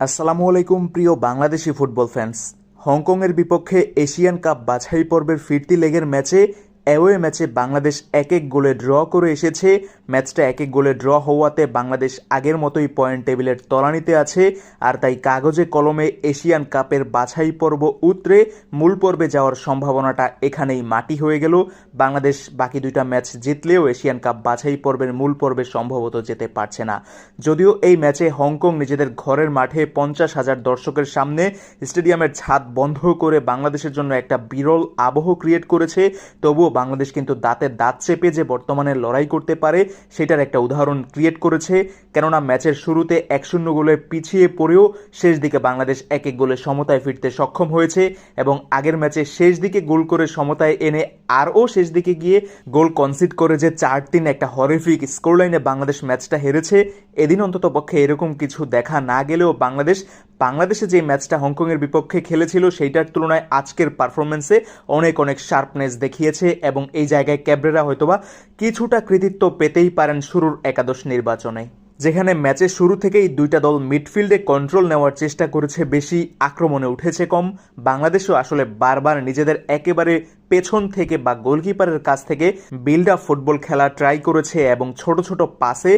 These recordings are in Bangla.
আসসালামু আলাইকুম, প্রিয় বাংলাদেশি ফুটবল ফ্যান্স। হংকংয়ের বিপক্ষে এশিয়ান কাপ বাছাই পর্বের ফিরতি লেগের ম্যাচে অ্যাওয়ে ম্যাচে বাংলাদেশ এক এক গোলে ড্র করে এসেছে। ম্যাচটা এক এক গোলে ড্র হওয়াতে বাংলাদেশ আগের মতোই পয়েন্ট টেবিলের তলানিতে আছে। আর তাই কাগজে কলমে এশিয়ান কাপের বাছাই পর্ব উতরে মূল পর্বে যাওয়ার সম্ভাবনাটা এখানেই মাটি হয়ে গেল। বাংলাদেশ বাকি দুইটা ম্যাচ জিতলেও এশিয়ান কাপ বাছাই পর্বের মূল পর্বে সম্ভবত যেতে পারছে না। যদিও এই ম্যাচে হংকং নিজেদের ঘরের মাঠে পঞ্চাশ হাজার দর্শকের সামনে স্টেডিয়ামের ছাদ বন্ধ করে বাংলাদেশের জন্য একটা বিরল আবহ ক্রিয়েট করেছে। তবুও বাংলাদেশ কিন্তু দাঁতে দাঁত চেপে যে বর্তমানে লড়াই করতে পারে, সেটার একটা উদাহরণ ক্রিয়েট করেছে। কেননা ম্যাচের শুরুতে এক শূন্য গোলে পিছিয়ে পড়েও শেষ দিকে বাংলাদেশ এক এক গোলে সমতায় ফিরতে সক্ষম হয়েছে এবং আগের ম্যাচে শেষ দিকে গোল করে সমতায় এনে আরও শেষ দিকে গিয়ে গোল কনসিড করে যে চার তিন একটা হরিফিক স্কোরলাইনে বাংলাদেশ ম্যাচটা হেরেছে। এদিন অন্তত পক্ষে এরকম কিছু দেখা না গেলেও বাংলাদেশ বাংলাদেশে যে ম্যাচটা হংকংয়ের বিপক্ষে খেলেছিল, সেইটার তুলনায় আজকের পারফরমেন্সে অনেক অনেক শার্পনেস দেখিয়েছে এবং এই জায়গায় ক্যাবরেরা হয়তোবা কিছুটা কৃতিত্ব পেতেই পারেন শুরুর একাদশ নির্বাচনে, যেখানে ম্যাচের শুরু থেকেই দুইটা দল মিডফিল্ডে কন্ট্রোল নেওয়ার চেষ্টা করেছে, বেশি আক্রমণে উঠেছে কম। বাংলাদেশও আসলে বারবার নিজেদের একেবারে পেছন থেকে বা গোলকিপারের কাছ থেকে বিল্ড আপ ফুটবল খেলা ট্রাই করেছে এবং ছোট ছোট পাসে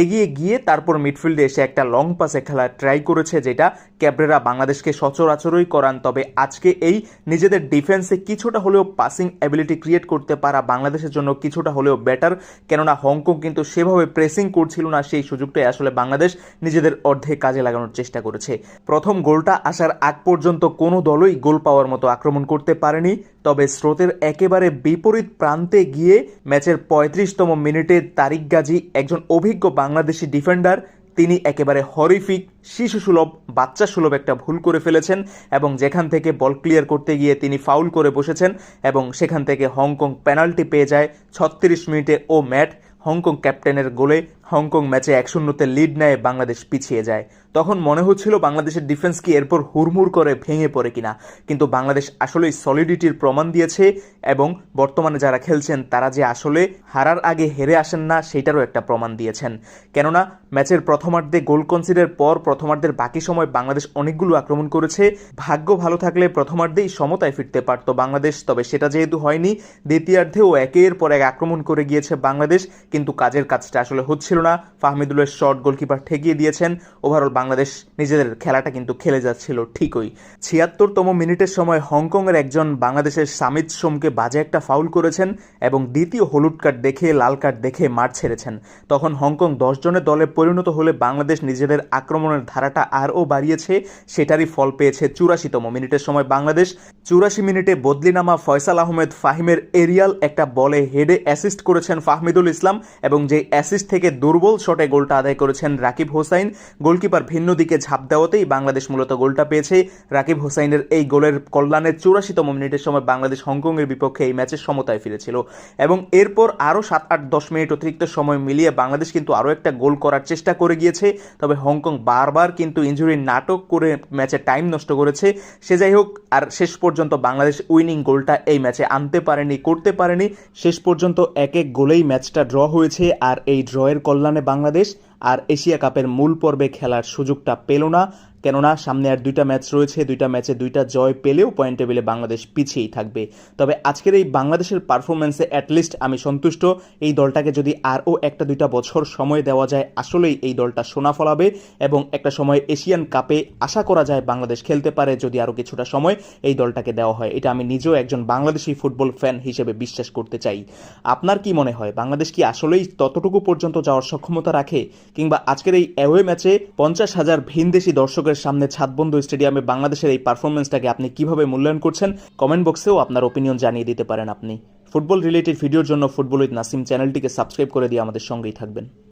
এগিয়ে গিয়ে তারপর মিডফিল্ডে এসে একটা লং পাসে খেলা ট্রাই করেছে যেটা ক্যাবরেরা বাংলাদেশকে সচরাচরই করান। তবে আজকে এই নিজেদের ডিফেন্সে কিছুটা হলেও পাসিং অ্যাবিলিটি ক্রিয়েট করতে পারা বাংলাদেশের জন্য কিছুটা হলেও বেটার কেননা হংকং কিন্তু সেভাবে প্রেসিং করছিল না, সেই সুযোগটাই আসলে বাংলাদেশ নিজেদের অর্ধে কাজে লাগানোর চেষ্টা করেছে। প্রথম গোলটা আসার আগ পর্যন্ত কোনো দলই গোল পাওয়ার মতো আক্রমণ করতে পারেনি, তবে স্রোতের একেবারে বিপরীত প্রান্তে গিয়ে ম্যাচের পঁয়ত্রিশতম মিনিটে তারিক গাজী একজন অভিজ্ঞ বাংলাদেশি ডিফেন্ডার। তিনি একেবারে হরিফিক শিশু সুলভ বাচ্চা সুলভ একটা ভুল করে ফেলেছেন এবং যেখান থেকে বল ক্লিয়ার করতে গিয়ে তিনি ফাউল করে বসেছেন এবং সেখান থেকে হংকং পেনাল্টি পেয়ে যায় ছত্রিশ মিনিটে ও ম্যাট হংকং ক্যাপ্টেনের গোলে হংকং ম্যাচে এক শূন্যতে লিড নেয় বাংলাদেশ পিছিয়ে যায়। তখন মনে হচ্ছিল বাংলাদেশের ডিফেন্স কি এরপর হুড়মুড় করে ভেঙে পড়ে কিনা। কিন্তু বাংলাদেশ আসলেই সলিডিটির প্রমাণ দিয়েছে এবং বর্তমানে যারা খেলছেন তারা যে আসলে হারার আগে হেরে আসেন না সেটারও একটা প্রমাণ দিয়েছেন। কেননা, ম্যাচের প্রথমার্ধে গোল কনসিডের পর প্রথমার্ধের বাকি সময় বাংলাদেশ অনেকগুলো আক্রমণ করেছে। ভাগ্য ভালো থাকলে প্রথমার্ধেই সমতায় ফিরতে পারত বাংলাদেশ, তবে সেটা যেহেতু হয়নি, দ্বিতীয়ার্ধেও একের পর এক আক্রমণ করে গিয়েছে বাংলাদেশ। কিন্তু কাজের কাজটা আসলে হচ্ছিল না। ফাহমিদুলের শট গোলকিপার ঠেকিয়ে দিয়েছেন। ওভারঅল বাংলাদেশ নিজেদের খেলাটা কিন্তু খেলে যাচ্ছিল ঠিকই। ছিয়াত্তরতম মিনিটের সময় হংকংয়ের একজন বাংলাদেশের সামিত সোমকে বাজে একটা ফাউল করেছেন এবং দ্বিতীয় হলুদ কার্ড দেখে লাল কার্ড দেখে মাঠ ছেড়েছেন। তখন হংকং দশ জনের দলে পরিণত হলে বাংলাদেশ নিজেদের আক্রমণের ধারাটা আরও বাড়িয়েছে, সেটারই ফল পেয়েছে চুরাশিতম মিনিটের সময় বাংলাদেশ। চুরাশি মিনিটে বদলিনামা ফয়সাল আহমেদ ফাহিমের এরিয়াল একটা বলে হেডে অ্যাসিস্ট করেছেন ফাহমিদুল ইসলাম। এবং যে অ্যাসিস্ট থেকে দুর্বল শটে গোলটা আদায় করেছেন রাকিব হোসাইন, গোলকিপার ভিন্ন দিকে ঝাঁপ দেওয়াতেই বাংলাদেশ মূলত গোলটা পেয়েছে। রাকিব হোসাইনের এই গোলের কল্যাণের চুরাশিতম মিনিটের সময় বাংলাদেশ হংকংয়ের বিপক্ষে এই ম্যাচের সমতায় ফিরেছিল। এবং এরপর আরও সাত আট দশ মিনিট অতিরিক্ত সময় মিলিয়ে বাংলাদেশ কিন্তু আরও একটা গোল করার চেষ্টা করে গিয়েছে। তবে হংকং বারবার কিন্তু ইঞ্জুরির নাটক করে ম্যাচে টাইম নষ্ট করেছে। সে যাই হোক, আর শেষ পর্যন্ত বাংলাদেশ উইনিং গোলটা এই ম্যাচে আনতে পারেনি, করতে পারেনি। শেষ পর্যন্ত এক এক গোলেই ম্যাচটা হয়েছে আর এই ড্রয়ের কল্যাণে বাংলাদেশ আর এশিয়া কাপের মূল পর্বে খেলার সুযোগটা পেল না। কেননা সামনে আর দুইটা ম্যাচ রয়েছে, দুইটা ম্যাচে দুইটা জয় পেলেও পয়েন্ট টেবিলে বাংলাদেশ পিছিয়েই থাকবে। তবে আজকের এই বাংলাদেশের পারফরমেন্সে অ্যাটলিস্ট আমি সন্তুষ্ট, এই দলটাকে যদি আরও একটা দুইটা বছর সময় দেওয়া যায়, আসলেই এই দলটা সোনা ফলাবে এবং একটা সময় এশিয়ান কাপে আশা করা যায় বাংলাদেশ খেলতে পারে যদি আরও কিছুটা সময় এই দলটাকে দেওয়া হয়। এটা আমি নিজেও একজন বাংলাদেশি ফুটবল ফ্যান হিসেবে বিশ্বাস করতে চাই। আপনার কি মনে হয়, বাংলাদেশ কি আসলেই ততটুকু পর্যন্ত যাওয়ার সক্ষমতা রাখে? কিংবা আজকের এই অ্যাওয়ে ম্যাচে পঞ্চাশ হাজার ভিনদেশি দর্শকের সামনে ছাদবন্ধ স্টেডিয়ামে বাংলাদেশের এই পারফরমেন্সটাকে আপনি কীভাবে মূল্যায়ন করছেন কমেন্ট বক্সেও আপনার ওপিনিয়ন জানিয়ে দিতে পারেন আপনি। ফুটবল রিলেটেড ভিডিওর জন্য ফুটবল উইথ নাসিম চ্যানেলটিকে সাবস্ক্রাইব করে দিয়ে আমাদের সঙ্গেই থাকবেন।